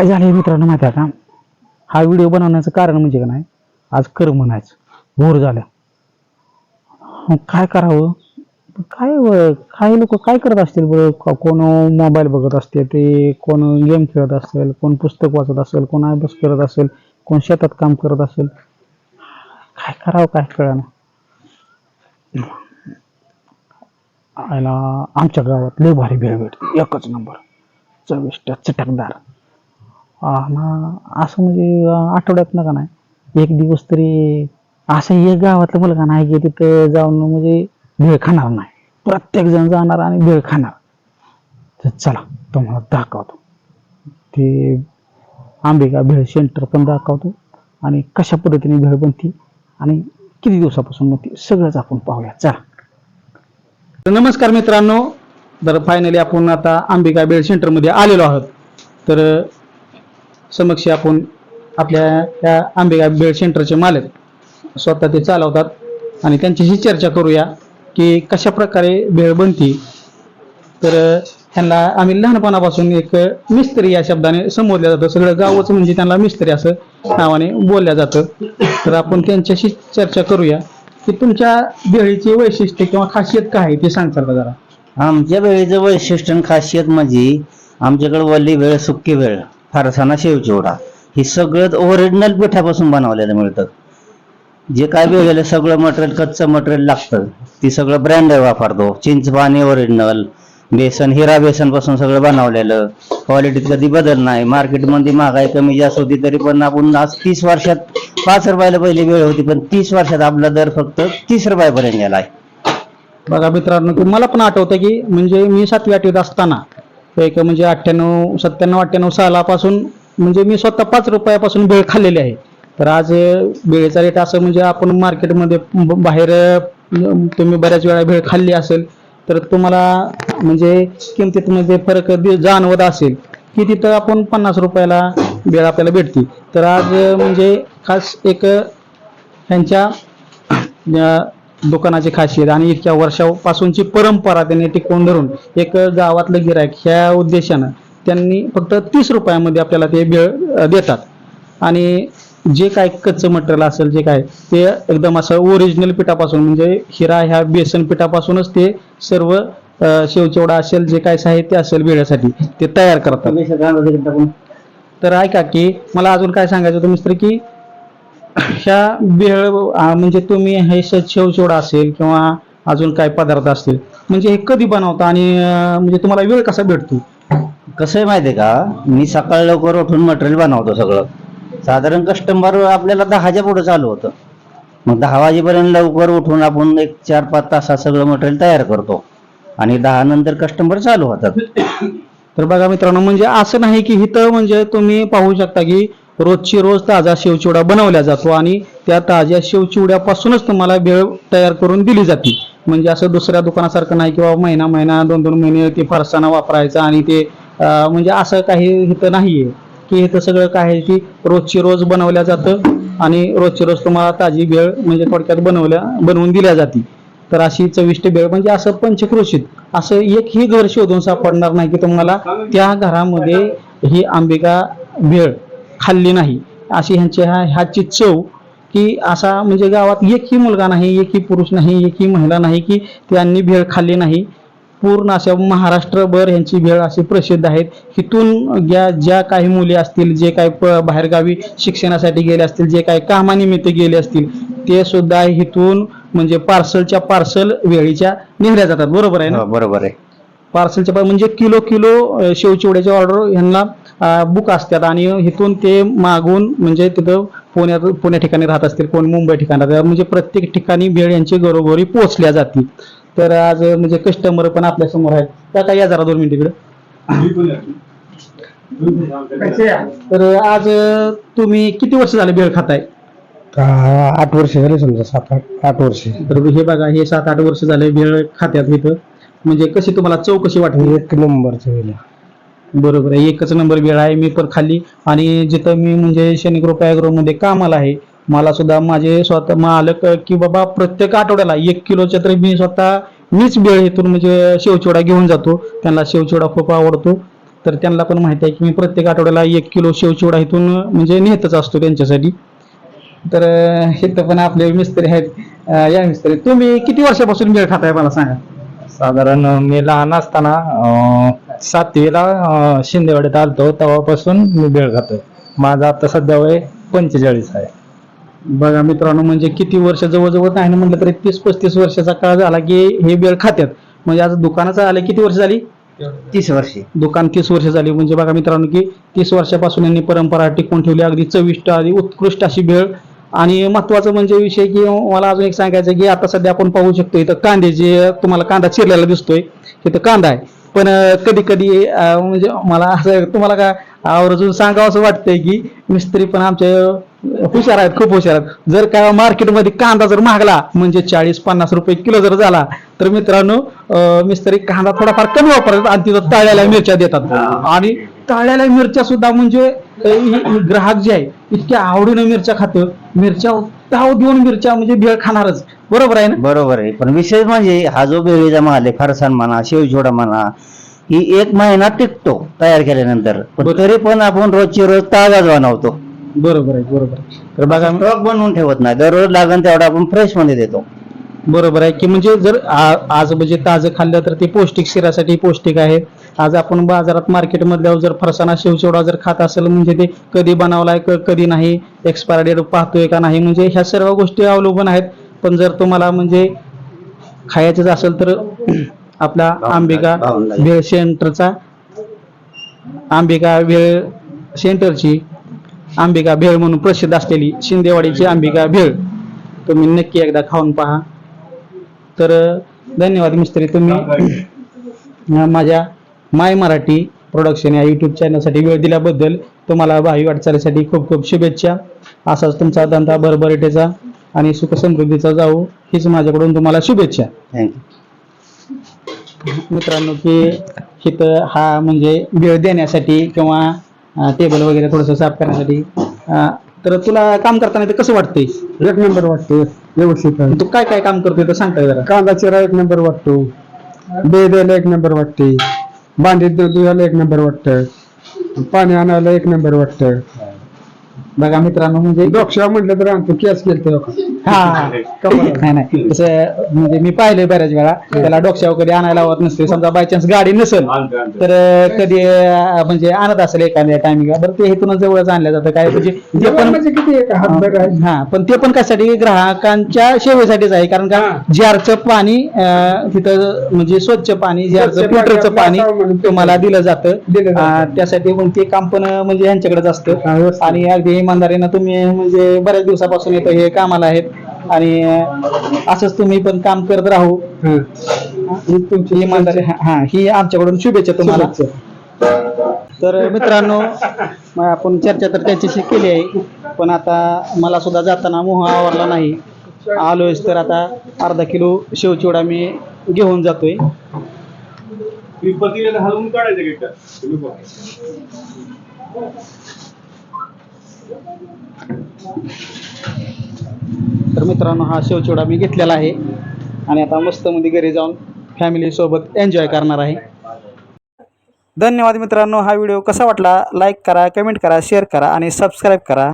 काय झालंय मित्रांनो माहिती आहे का? हा व्हिडिओ बनवण्याचं कारण म्हणजे का नाही आज कर म्हणायचं. बोर झालं काय करावं? काय काही लोक काय करत असतील बरं? कोण मोबाईल बघत असते ते कोण गेम खेळत असेल कोण पुस्तक वाचत असेल कोण अभ्यास करत असेल कोण शेतात काम करत असेल. काय करावं काय कळना. आयला आमच्या गावात लय भारी भेळ भेटते. एकच नंबर चविष्ट चटकदार. ना असं म्हणजे आठवड्यात ना. का नाही एक दिवस तरी असं एक गावातलं मुलगा नाही की तिथं जाऊन म्हणजे भेळ खाणार नाही. प्रत्येक जण जाणार आणि भेळ खाणार. तर चला तुम्हाला दाखवतो. ते आंबेगा भेळ सेंटर पण दाखवतो आणि कशा पद्धतीने भेळ बनते आणि किती दिवसापासून बनते सगळंच आपण पाहूया. चला. तर नमस्कार मित्रांनो. तर फायनली आपण आता अंबिका बेळ सेंटरमध्ये आलेलो आहोत. तर समक्ष आपण आपल्या त्या अंबिका बेड सेंटरचे मालक स्वतः ते चालवतात. आणि त्यांच्याशी चर्चा करूया की कशा प्रकारे भेळ बनती. तर त्यांना आम्ही लहानपणापासून एक मिस्त्री या शब्दाने संबोधल्या जातं. सगळं गावच म्हणजे त्यांना मिस्त्री असं नावाने बोलल्या जातं. तर आपण त्यांच्याशी चर्चा करूया की तुमच्या भेळीची वैशिष्ट्य किंवा खासियत काय आहे ते सांगताल का जरा? आमच्या वेळेचं वैशिष्ट्य आणि खासियत म्हणजे आमच्याकडे वल्ली वेळ सुक्की वेळ फारसाना शेवचिवडा हे सगळं ओरिजिनल पिठापासून बनवलेलं मिळतं. जे काय वेगळं सगळं मटेरियल कच्चं मटेरियल लागतं. ती सगळं ब्रँड वापरतो. चिंच पाणी ओरिजिनल बेसन हिरा बेसनपासून सगळं बनवलेलं. क्वालिटीत कधी बदल नाही. मार्केटमध्ये महागाई कमी जास्त होती तरी पण आपण आज तीस वर्षात पाच रुपयाला पहिली वेळ होती पण तीस वर्षात आपला दर फक्त तीस रुपयापर्यंत गेलाय. बघा मित्रांनो तुम्हाला मला पण आठवतं की म्हणजे मी सातवी आठवीत असताना एक म्हणजे अठ्ठ्याण्णव सत्त्याण्णव अठ्ठ्याण्णव सालापासून म्हणजे मी स्वतः पाच रुपयापासून बेळ खाल्लेली आहे. तर आज अं, रेट असं म्हणजे आपण मार्केटमध्ये बाहेर तुम्ही बऱ्याच वेळा भेळ खाल्ली असेल तर तुम्हाला म्हणजे किमतीमध्ये फरक दि- जाणवत असेल की तिथं आपण पन्नास रुपयाला बेळ आपल्याला भेटते. तर आज म्हणजे खास एक त्यांच्या दुकानाची खासियत आणि इतक्या वर्षापासूनची परंपरा त्यांनी टिकवून धरून एक गावातलं गिरायक ह्या उद्देशानं त्यांनी फक्त तीस रुपयामध्ये आपल्याला ते अ, देतात. आणि जे काय कच्चं मटेरियल असेल जे काय ते एकदम असं ओरिजिनल पिठापासून म्हणजे हिरा ह्या बेसन पिठापासूनच ते सर्व शेवचिवडा असेल जे काय साहित्य असेल भेळ्यासाठी ते तयार करतात. तर ऐका की मला अजून काय सांगायचं होतं मिस्त्री की ह्या भेळ अं, म्हणजे तुम्ही हे श- शेवचिवडा असेल किंवा अजून काय पदार्थ असतील म्हणजे हे कधी बनवता आणि म्हणजे तुम्हाला वेळ कसा भेटतो? कसं आहे माहितीये का? मी सकाळ लवकर उठून मटेरियल बनवतो सगळं. साधारण कस्टमर आपल्याला दहाच्या पुढे चालू होतं. मग दहा वाजेपर्यंत लवकर उठून आपण एक चार पाच तासात सगळं मटेरियल तयार करतो. आणि दहा नंतर कस्टमर चालू होतात. तर बघा मित्रांनो म्हणजे असं नाही की इथं म्हणजे तुम्ही पाहू शकता की रोजची रोज ताजा शेवचिवडा बनवला जातो आणि त्या ताज्या शेवचिवड्यापासूनच तुम्हाला भेळ तयार करून दिली जाते. म्हणजे असं दुसऱ्या दुकानासारखं नाही किंवा महिना महिना दोन दोन महिने ते फरसाना वापरायचा आणि ते म्हणजे असं काही इथं नाही आहे की इथं सगळं काय आहे की रोजची रोज बनवल्या जातं आणि रोजची रोज तुम्हाला ताजी भेळ म्हणजे थोडक्यात बनवल्या बनवून दिल्या जाते. तर अशी चविष्ट भेळ म्हणजे असं पंचक्रोशीत असं एकही घर शोधून सापडणार नाही की तुम्हाला त्या घरामध्ये ही अंबिका भेळ खाल्ली नाही. अशी ह्यांच्या ह्या ह्याची चव की असा म्हणजे गावात एकही मुलगा नाही एकही पुरुष नाही एकही महिला नाही की त्यांनी भेळ खाल्ली नाही. पूर्ण अशा महाराष्ट्रभर ह्यांची भेळ अशी प्रसिद्ध आहेत. इथून ज्या ज्या काही मुली असतील जे काही प बाहेरगावी शिक्षणासाठी गेले असतील जे काही कामानिमित्त गेले असतील ते सुद्धा इथून म्हणजे पार्सलच्या पार्सल वेळीच्या नेल्या जातात. बरोबर आहे ना? बरोबर आहे. पार्सलच्या म्हणजे किलो किलो शेवचिवड्याच्या ऑर्डर ह्यांना बुक असतात आणि इथून ते मागून म्हणजे तिथं पुण्यात पुण्या ठिकाणी राहत असतील कोण मुंबई ठिकाणी राहतात. म्हणजे प्रत्येक ठिकाणी भेळ यांची घरोघरी पोहोचल्या जाते. तर आज म्हणजे कस्टमर पण आपल्यासमोर आहेत. त्या काय या जरा दोन मिनिट इकडे. तर आज तुम्ही किती वर्ष झाले भेळ खाताय? आठ वर्ष झाले समजा सात आठ आठ वर्ष. तर हे बघा हे सात आठ वर्ष झाले भेळ खात्यात इथं. म्हणजे कशी तुम्हाला चव कशी वाटली एक नंबरचं वेळ बरोबर आहे. एकच नंबर वेळ आहे मी पण खाल्ली आणि जिथं मी म्हणजे शनिग्रुपमध्ये कामाला आहे मला सुद्धा माझे स्वतः मालक की बाबा प्रत्येक आठवड्याला एक किलोच्या तरी मी स्वतः मीच वेळ इथून म्हणजे शेवचिवडा घेऊन जातो. त्यांना शेवचिवडा खूप आवडतो. तर त्यांना पण माहिती आहे की मी प्रत्येक आठवड्याला एक किलो शेवचिवडा इथून म्हणजे नेतच असतो त्यांच्यासाठी. तर इथं पण आपले मिस्त्री आहेत. या मिस्त्री तुम्ही किती वर्षापासून वेळ खाताय मला सांगा. साधारण मी लहान असताना सातवीला अं, शिंदेवाडीत आलतो तेव्हापासून मी बेळ खातोय. माझं आता सध्या वय पंचेचाळीस आहे. बघा मित्रांनो म्हणजे किती वर्ष जवळजवळ नाही ना म्हटलं तरी तीस पस्तीस वर्षाचा काळ झाला की हे बेळ खात्यात. म्हणजे आज दुकानाचं आलं किती वर्ष झाली? तीस वर्षे. दुकान तीस वर्ष झाली. म्हणजे बघा मित्रांनो की तीस वर्षापासून यांनी परंपरा टिकवून ठेवली. अगदी चविष्ट आणि उत्कृष्ट अशी भेळ आणि महत्वाचं म्हणजे विषय की मला अजून एक सांगायचं की आता सध्या आपण पाहू शकतो इथं कांदे जे तुम्हाला कांदा चिरलेला दिसतोय इथं कांदा आहे. पण कधी कधी म्हणजे मला असं तुम्हाला का आवर्जून सांगावं असं वाटतंय की मिस्त्री पण आमचे हुशार आहेत खूप हुशार आहेत. जर का मार्केटमध्ये कांदा जर महागला म्हणजे चाळीस पन्नास रुपये किलो जर झाला तर मित्रांनो मिस्त्री कांदा थोडाफार कमी वापरतात आणि तिथं तळलेल्या मिरच्या देतात. आणि तळलेल्या मिरच्या सुद्धा म्हणजे ग्राहक जे आहे इतक्या आवडीनं मिरच्या खातं मिरच्या ताव देऊन मिरच्या म्हणजे भेळ खाणारच. बरोबर आहे ना? बरोबर आहे. पण विशेष म्हणजे हा जो बेळीचा माल आहे फरसाण म्हणा शेवचोडा म्हणा ही एक महिना टिकतो तयार केल्यानंतर. पण तरी पण आपण रोजची रोज ताजाच बनवतो. बरोबर आहे बरोबर आहे. तर बघा स्टॉक बनवून ठेवत नाही. दररोज लागन तेवढा आपण फ्रेशमध्ये देतो. बरोबर आहे की म्हणजे जर आ- आज म्हणजे ताजं खाल्लं तर ते पौष्टिक शरीरासाठी पौष्टिक आहे. आज आपण बाजारात मार्केटमधल्यावर जर फरसाणा शेवचिवडा जर खात असेल म्हणजे ते कधी बनवलाय क- कधी नाही एक्सपायरी डेट पाहतोय का नाही म्हणजे ह्या सर्व गोष्टी अवलंबून आहेत. पण जर तुम्हाला म्हणजे खायचंच असेल तर आपला भावंडाई. भेळ सेंटरचा अंबिका भेळ सेंटरची अंबिका भेळ म्हणून प्रसिद्ध असलेली शिंदेवाडीची अंबिका भेळ. तुम्ही नक्की एकदा खाऊन पहा. तर धन्यवाद मिस्त्री तुम्ही माझ्या माय मराठी प्रोडक्शन या यूट्यूब चॅनलसाठी वेळ दिल्याबद्दल तुम्हाला भावी वाटचालीसाठी खूप खूप शुभेच्छा. असाच तुमचा धंदा भरभराटीचा. आणि सुख समृद्धीचा जाऊ हीच माझ्याकडून तुम्हाला शुभेच्छा. थँक्यू मित्रांनो की इथं हा म्हणजे वेळ देण्यासाठी किंवा टेबल वगैरे थोडंसं साफ करण्यासाठी तर तुला काम करताना ते कसं वाटतंय? एक नंबर वाटतो व्यवस्थित. तू काय काय काम करतोय तर सांगताय जरा. कांदा चिरा एक नंबर वाटतो. बे द्यायला एक नंबर वाटते भांडी धुवायला एक नंबर वाटतं पाणी आणायला एक नंबर वाटतं बघा मित्रांनो म्हणजे डोक्षा म्हटलं तर आणतो केस केलं हा नाही नाही. तसं म्हणजे मी पाहिलंय बऱ्याच वेळा. त्याला डोक्यावर कधी आणायला लावत नसते. समजा बाय चान्स गाडी नसेल तर कधी अं, म्हणजे आणत असेल एखाद्या टायमिंगला बरं ते इथूनच जवळच आणलं जातं. काय म्हणजे ते पण म्हणजे किती एक हातभर आहे? हा पण ते पण कशासाठी? ग्राहकांच्या सेवेसाठीच आहे. कारण का जारचं पाणी अं, तिथं म्हणजे स्वच्छ पाणी जारचं स्वच्छ फिल्टरचं पाणी असावं म्हणून ते तुम्हाला दिलं जातं. दिलं जातं. अं, त्यासाठी मग ते काम पण अं, म्हणजे यांच्याकडेच हा, असतं व्यवस्थित. आणि अगदी इमानदारीनं तुम्ही म्हणजे बऱ्याच दिवसापासून इथं हे कामाला आहेत. आणि असंच तुम्ही पण काम करत राहू. हं. तुमची इमानदारी हा हा, आमच्याकडून शुभेच्छा तुम्हाला. तर मित्रांनो आपण चर्चा तर त्याच्याशी केली आहे पण आता मला सुद्धा जाताना मोह आवरला नाही. आलोयच तर आता अर्धा किलो शेवचिवडा मी घेऊन जातोय. हलवून काढायचं का तर मित्रांनो हा शेवचिवडा मी घेतलेला आहे. आणि आता मस्त मध्ये घरी जाऊन फॅमिली सोबत एन्जॉय करणार आहे. धन्यवाद मित्रांनो हा व्हिडिओ कसा वाटला? लाईक करा कमेंट करा शेअर करा आणि सबस्क्राईब करा.